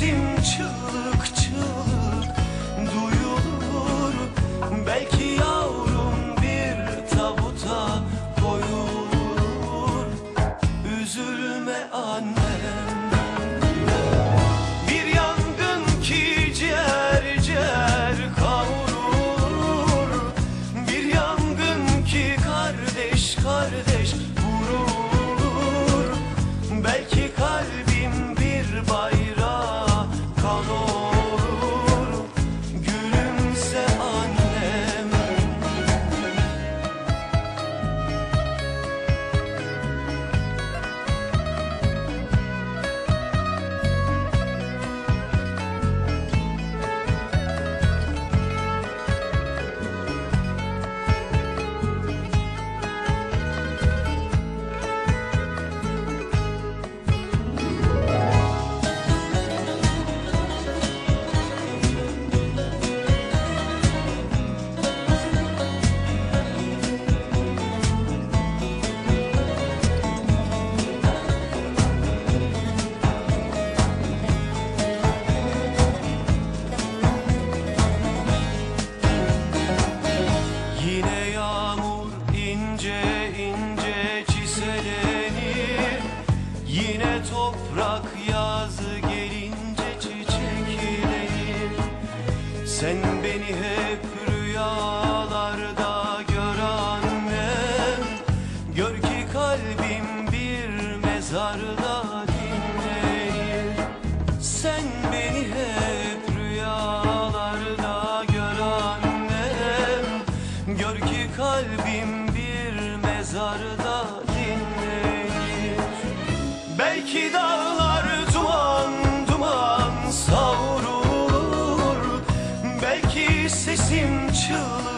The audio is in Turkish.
to çıldır Gör ki kalbim bir mezarda dinlenir Sen beni hep rüyalarda gör annem. Gör ki kalbim bir mezarda dinlenir Belki dağlar duman duman savrulur. Belki sesim çığlık